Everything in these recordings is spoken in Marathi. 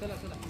चला चला.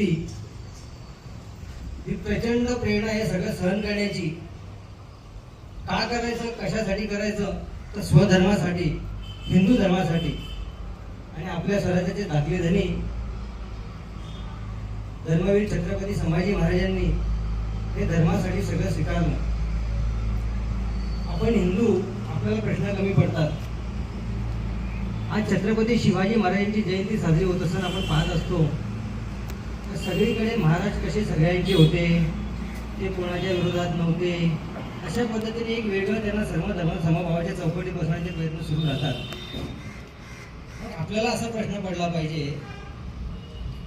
शक्ती ही प्रचंड प्रेरणा हे सगळं सहन करण्याची. का करायचं? कशासाठी करायचं? तर स्वधर्मासाठी हिंदू धर्मासाठी. आणि आपल्या स्वराज्याचे दाखले धनी. धर्मवीर छत्रपती संभाजी महाराजांनी हे धर्मासाठी सगळं स्वीकारलं. आपण हिंदू आपल्याला प्रश्न कमी पडतात. आज छत्रपती शिवाजी महाराजांची जयंती साजरी होत असताना आपण पाहत असतो. सगळीकडे महाराज कसे सगळ्यांचे होते? ते कोणाच्या विरोधात नव्हते? अशा पद्धतीने एक वेगळं त्यांना सर्व धर्म समभावाच्या चौकटीत बसण्याचे प्रयत्न सुरू राहतात. आपल्याला असा प्रश्न पडला पाहिजे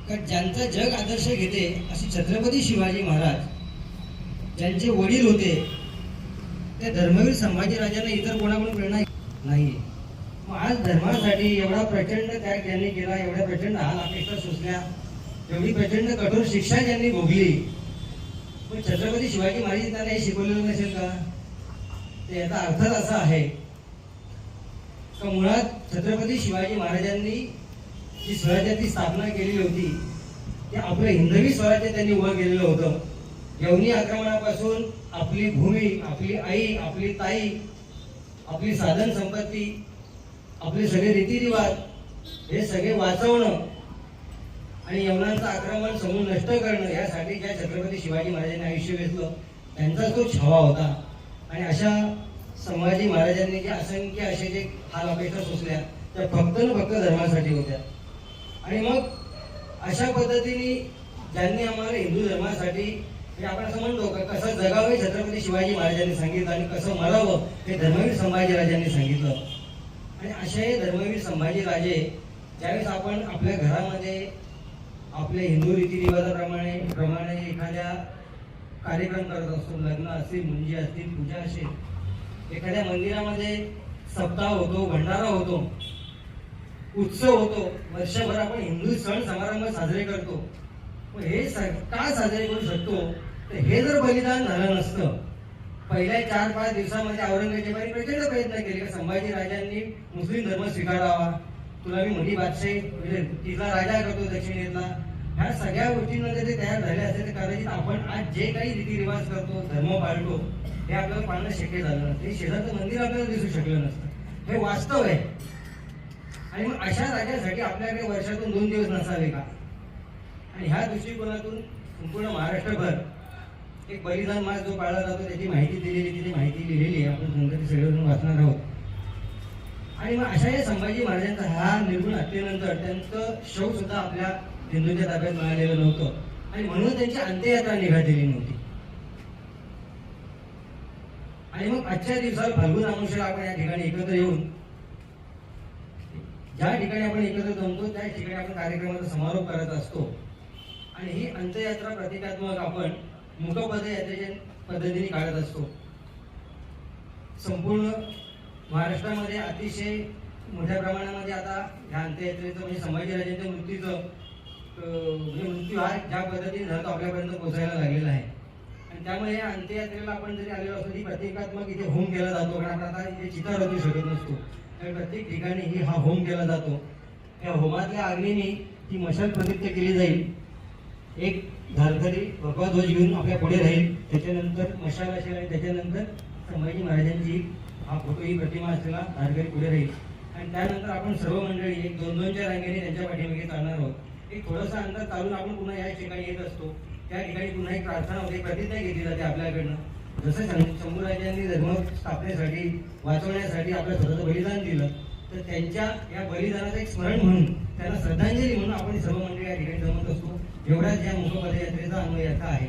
का ज्यांचा जग आदर्श घेते असे छत्रपती शिवाजी महाराज ज्यांचे वडील होते त्या धर्मवीर संभाजीराजांना इतर कोणाकडून प्रेरणा नाही मग आज धर्मासाठी एवढा प्रचंड त्याग त्यांनी केला एवढ्या प्रचंड हाल अपेक्षा सुचल्या. एवढी प्रचंड कठोर शिक्षा ज्यांनी भोगली. पण छत्रपती शिवाजी महाराज हे शिकवलेलं नसेल का? ते याचा अर्थच असा आहे का मुळात छत्रपती शिवाजी महाराजांनी जी स्वराज्याची स्थापना केली होती ते आपलं हिंदवी स्वराज्य त्यांनी उभं केलेलं होतं. यवनी आक्रमणापासून आपली भूमी आपली आई आपली ताई आपली साधन संपत्ती आपले सगळे रीतिरिवाज हे सगळे वाचवणं आणि यवनांचं आक्रमण समूळ नष्ट करणं यासाठी ज्या छत्रपती शिवाजी महाराजांनी आयुष्य वेचलं त्यांचा तो छावा होता. आणि अशा संभाजी महाराजांनी जे असंख्य असे जे हाल अपेक्षा सोसल्या त्या फक्त न फक्त धर्मासाठी होत्या. आणि मग अशा पद्धतीने ज्यांनी आम्हाला हिंदू धर्मासाठी हे आपण असं म्हणतो का कसं जगावं हे छत्रपती शिवाजी महाराजांनी सांगितलं आणि कसं मरावं हे धर्मवीर संभाजी राजांनी सांगितलं. आणि असे धर्मवीर संभाजी राजे ज्यावेळेस आपण आपल्या घरामध्ये आपल्या हिंदू रीतिरिवाजाप्रमाणे प्रमाणे एखाद्या कार्यक्रम करत असतो लग्न असतील मुंजी असतील पूजा असेल एखाद्या मंदिरामध्ये सप्ताह होतो भंडारा होतो उत्सव होतो वर्षभर आपण हिंदू सण समारंभ साजरे करतो. पण हे स- का साजरे करू शकतो? तर हे जर बलिदान झालं नसतं पहिल्या चार पाच दिवसामध्ये औरंगजेबाने प्रचंड प्रयत्न केले का संभाजी राजांनी मुस्लिम धर्म स्वीकारावा. तुला मी मोठी बादशाही म्हणजे तिचा राजा करतो दक्षिणेतला. ह्या सगळ्या गोष्टींमध्ये ते तयार झाले असेल तर कदाचित आपण आज जे काही रीतिरिवाज करतो धर्म पाळतो हे आपल्याला पाळणं शक्य झालं नसतं. हे शेजारचं मंदिर आपल्याला दिसू शकलं नसतं. हे वास्तव आहे. आणि मग अशा राजासाठी आपल्याकडे वर्षातून दोन दिवस नसावे का? आणि ह्या दृष्टिकोनातून संपूर्ण महाराष्ट्रभर एक बलिदान मास जो पाळला जातो त्याची माहिती दिलेली तिथे माहिती लिहिलेली आहे. आपण संगती सगळेजण वाचणार आहोत. आणि मग अशा या संभाजी महाराजांचा हा निर्गुण हत्येनंतर त्यांचं शव सुद्धा आपल्या हिंदूंच्या ताब्यात मिळालेलं नव्हतं. आणि म्हणून त्यांची अंत्ययात्रा निघालेली नव्हती. आणि मग आजच्या दिवसावर फाल्गुन अमावस्याला आपण या ठिकाणी एकत्र येऊन ज्या ठिकाणी आपण एकत्र जमतो त्या ठिकाणी आपण कार्यक्रमाचा समारोप करत असतो. आणि ही अंत्ययात्रा प्रतिकात्मक आपण मुखपदयात्रेच्या पद्धतीने काढत असतो. संपूर्ण महाराष्ट्रामध्ये अतिशय मोठ्या प्रमाणामध्ये आता ह्या अंत्ययात्रेचं म्हणजे संभाजीराजांच्या मृत्यूचं म्हणजे मृत्यू हा ज्या पद्धतीने झाला तो आपल्यापर्यंत पोहोचायला लागलेला आहे. आणि त्यामुळे या अंत्ययात्रेला आपण जरी आलेलो असतो ती प्रतिकात्मक इथे होम केला जातो. कारण आपण आता इथे चिता रचू शकत नसतो. तर प्रत्येक ठिकाणी ही हा होम केला जातो. त्या होमातल्या अग्नीने ती मशाल प्रदीप्त केली जाईल. एक धारकरी ध्वज घेऊन आपल्या पुढे राहील. त्याच्यानंतर मशाल असेल आणि त्याच्यानंतर संभाजी महाराजांची हा फोटो ही प्रतिमा असलेला धारगरी पुढे राहील. आणि त्यानंतर आपण सर्व मंडळी एक दोन दोनच्या रांगेने त्यांच्या पाठीमागे चालणार आहोत. एक थोडंसं अंतर चालून आपण पुन्हा या ठिकाणी येत असतो. त्या ठिकाणी पुन्हा एक प्रार्थना होते प्रतिज्ञा घेतली जाते आपल्याकडनं. जसं शंभूराजांनी धर्म स्थापनेसाठी वाचवण्यासाठी आपलं स्वतःचं बलिदान दिलं तर त्यांच्या या बलिदानाचं एक स्मरण म्हणून त्यांना श्रद्धांजली म्हणून आपण सर्व मंडळी या ठिकाणी जमत असतो. एवढाच या मुखपदयात्रेचा अन्वय याचा आहे.